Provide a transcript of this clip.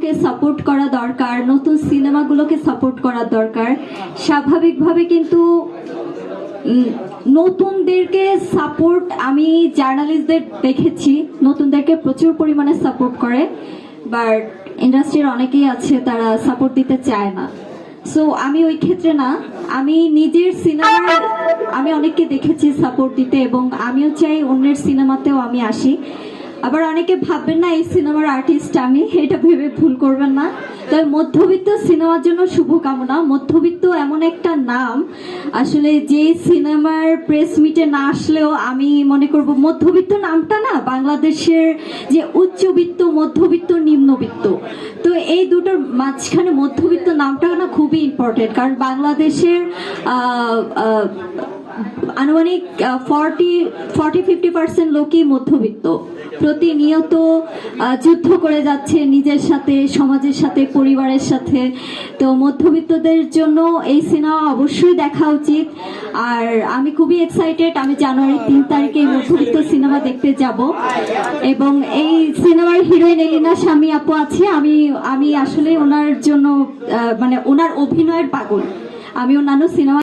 সিনেমাগুলোকে support করা দরকার, নতুন সিনেমাগুলোকে সাপোর্ট করা দরকার। স্বাভাবিকভাবে কিন্তু নতুনদেরকে সাপোর্ট আমি জার্নালিস্টদের দেখেছি, নতুনদেরকে প্রচুর পরিমাণে সাপোর্ট করে বাট ইন্ডাস্ট্রির অনেকেই আছে, তারা সাপোর্ট দিতে চায় না। সো আমি ওই ক্ষেত্রে না, আমি নিজের সিনেমার, আমি অনেককে দেখেছি সাপোর্ট দিতে, এবং আমিও চাই অন্যের সিনেমাতেও আমি আসি। আবার অনেকে ভাববেন না, এই সিনেমার আর্টিস্ট আমি, এটা ভেবে ভুল করবেন না। তবে মধ্যবিত্ত সিনেমার জন্য শুভকামনা। মধ্যবিত্ত এমন একটা নাম। আসলে যে সিনেমার প্রেস মিটে না আসলেও আমি মনে করব মধ্যবিত্ত নামটা না, বাংলাদেশের যে উচ্চবিত্ত, মধ্যবিত্ত, নিম্নবিত্ত। তো এই দুটোর মাঝখানে মধ্যবিত্ত নামটা না খুবই ইম্পর্টেন্ট কারণ বাংলাদেশের আনুমানিক ফর্টি ফর্টি ফিফটি পার্সেন্ট লোকই মধ্যবিত্ত। প্রতিনিয়ত যুদ্ধ করে যাচ্ছে নিজের সাথে, সমাজের সাথে, পরিবারের সাথে। তো মধ্যবিত্তদের জন্য এই সিনেমা অবশ্যই দেখা উচিত। আর আমি খুবই এক্সাইটেড আমি জানুয়ারি তিন তারিখে মধ্যবিত্ত সিনেমা দেখতে যাব। এবং এই সিনেমার হিরোইন এলিনা স্বামী আপু আছে। আমি আমি আসলে ওনার জন্য মানে ওনার অভিনয়ের পাগল। আমি অন্যান্য সিনেমা